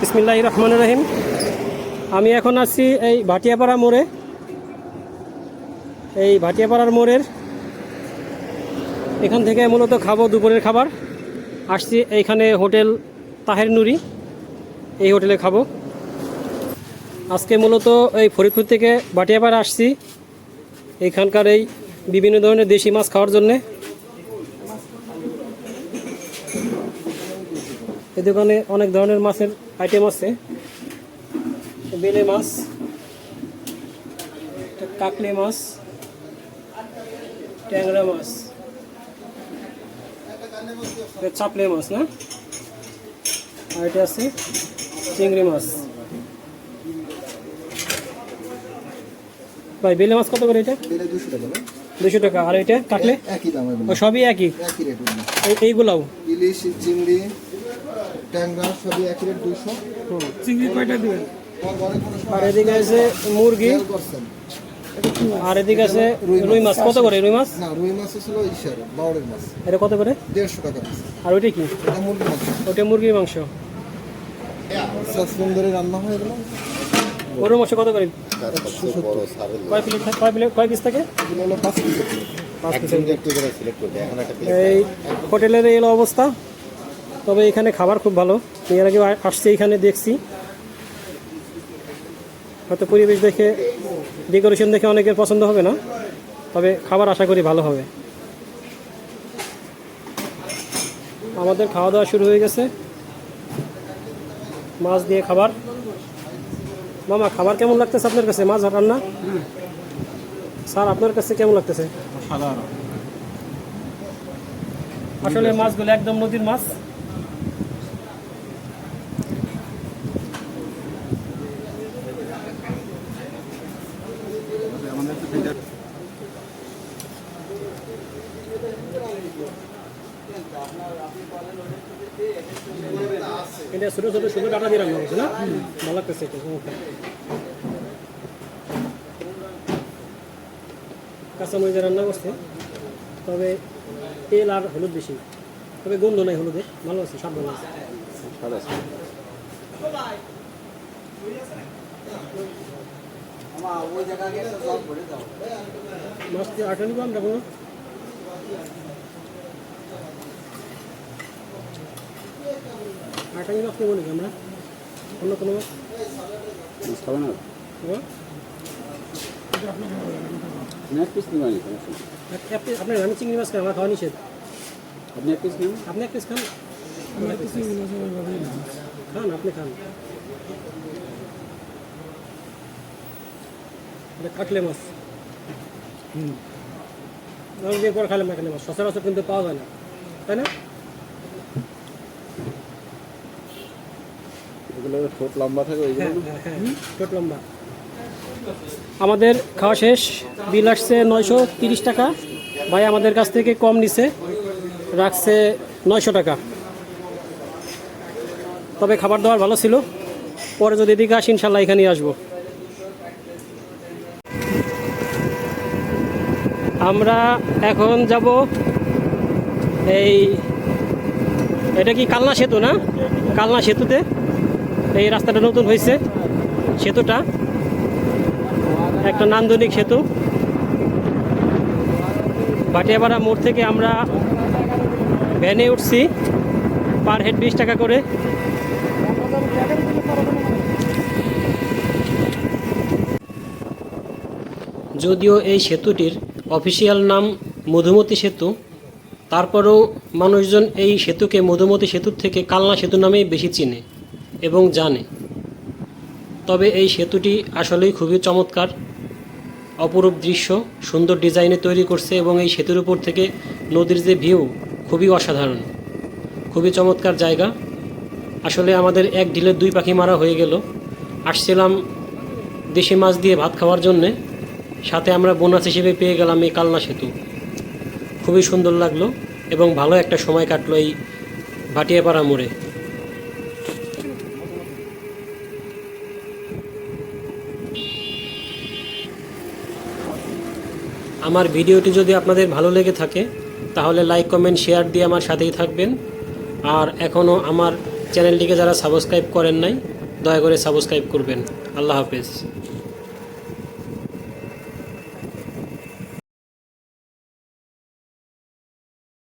বিসমিল্লাহ রহমান রহিম। আমি এখন আছি এই ভাটিয়াপাড়া মোড়ে। এই ভাটিয়াপাড়ার মোড়ের এখান থেকে মূলত খাব দুপুরের খাবার। আসছি এইখানে হোটেল তাহের নুরি। এই হোটেলে খাব। আজকে মূলত এই ফরিদপুর থেকে ভাটিয়াপাড়া আসছি। এইখানকার এই বিভিন্ন ধরনের দেশি মাছ খাওয়ার জন্যে। এই দোকানে অনেক ধরনের মাছের আইটেম আছে। বেলে মাছ কাকলে মাছ ট্যাংরা মাছ এটা চাপলে মাছ না? আর এটা আছে চিংড়ি মাছ। ভাই বেলে মাছ কত করে এটা? দুশো টাকা দুশো টাকা। আর এটা কাটলে একই দাম সবই একই? একই রেট এইগুলাও? ইলিশ চিংড়ি ট্যাংরা সবই একই রেট দুশো চিংড়ি কয়টা দিবেন? আর এদিকে আছে মুরগি। আর এদিকে আছে রুই মাছ। কত করে রুই মাছ? না রুই মাছ ছিল ইসার বাউরের মাছ। এটা কত করে? দেড়শো টাকা আর ওইটা কি? এটা মুরগি মাছ ওটা মুরগির মাংস। সুন্দরী রান্না হয়ে গেল। গরুর মাংস কত করে? কয় প্লেট কয় প্লেট কয় পিস থাকে? এগুলো পাঁচ পিস। এই হোটেলের এই অবস্থা। তবে এখানে খাবার খুব ভালো। এর আগে আসছি এখানে দেখছি। হয়তো পরিবেশ দেখে ডেকোরেশন দেখে অনেকের পছন্দ হবে না। তবে খাবার আশা করি ভালো হবে। আমাদের খাওয়া দাওয়া শুরু হয়ে গেছে। মাছ দিয়ে খাবার। মামা খাবার কেমন লাগতেছে আপনার কাছে? মাছ রান্না? স্যার আপনার কাছে কেমন লাগতেছে? আসলে মাছগুলো একদম নদীর মাছ। এটা ছোট ছোট শুধু ডাটা দিয়ে করছে না ভালো লাগতেছে চমৎকার। কাঁচামরিচে রান্না করছে, তবে তেল আর হলুদ বেশি। তবে গন্ধ নাই হলুদের, ভালো আছে, স্বাদ ভালো আছে। আটা নিবো আমরা কোনো আটা নিবো আপনি বলি আমরা অন্য কোনো মাছ হ্যাঁ? আপ- আপনি আপনার আমি চিংড়ি মাছ খাই আমার খাওয়া নিষেধ আপনি এক পিস নেন আপনি এক পিস খান আমি এক পিস খান আপনি খান এটা কাটলে মাছ। হুম। দিয়ে পরে খাইলাম কাটলে মাছ। সচরাচর কিন্তু পাওয়া যায় না। তাই না? এগুলো ঠোঁট লম্বা থাকে হ্যাঁ হ্যাঁ হ্যাঁ। লম্বা। আমাদের খাওয়া শেষ। বিল আসছে নয়শো তিরিশ টাকা। ভাই আমাদের কাছ থেকে কম নিছে রাখছে নয়শো টাকা। তবে খাবার দাবার ভালো ছিল। পরে যদি এদিকে আসি ইনশাল্লাহ এখানেই আসব। আমরা এখন যাব এই, এটা কি কালনা সেতু না? কালনা সেতুতে। এই রাস্তাটা নতুন হয়েছে সেতুটা। একটা নান্দনিক সেতু। বাটিয়াপাড়া মোড় থেকে আমরা ভ্যানে উঠছি, পার হেড বিশ টাকা করে। যদিও এই সেতুটির অফিসিয়াল নাম মধুমতি সেতু। তারপরেও মানুষজন এই সেতুকে মধুমতি সেতুর থেকে কালনা সেতু নামেই বেশি চিনে এবং জানে। তবে এই সেতুটি আসলেই খুবই চমৎকার, অপরূপ দৃশ্য, সুন্দর ডিজাইনে তৈরি করছে এবং এই সেতুর উপর থেকে নদীর যে ভিউ খুবই অসাধারণ, খুবই চমৎকার জায়গা। আসলে আমাদের এক ঢিলে দুই পাখি মারা হয়ে গেল। আসছিলাম দেশি মাছ দিয়ে ভাত খাওয়ার জন্যে। সাথে আমরা বোনাস হিসেবে পেয়ে গেলাম এই কালনা সেতু। খুবই সুন্দর লাগল এবং ভালো একটা সময় কাটলো এই ভাটিয়াপাড়া মোড়ে। আমার ভিডিওটি যদি আপনাদের ভালো লেগে থাকে, তাহলে লাইক, কমেন্ট, শেয়ার দিয়ে আমার সাথেই থাকবেন। আর এখনও আমার চ্যানেলটিকে যারা সাবস্ক্রাইব করেন নাই, দয়া করে সাবস্ক্রাইব করবেন। আল্লাহ হাফেজ।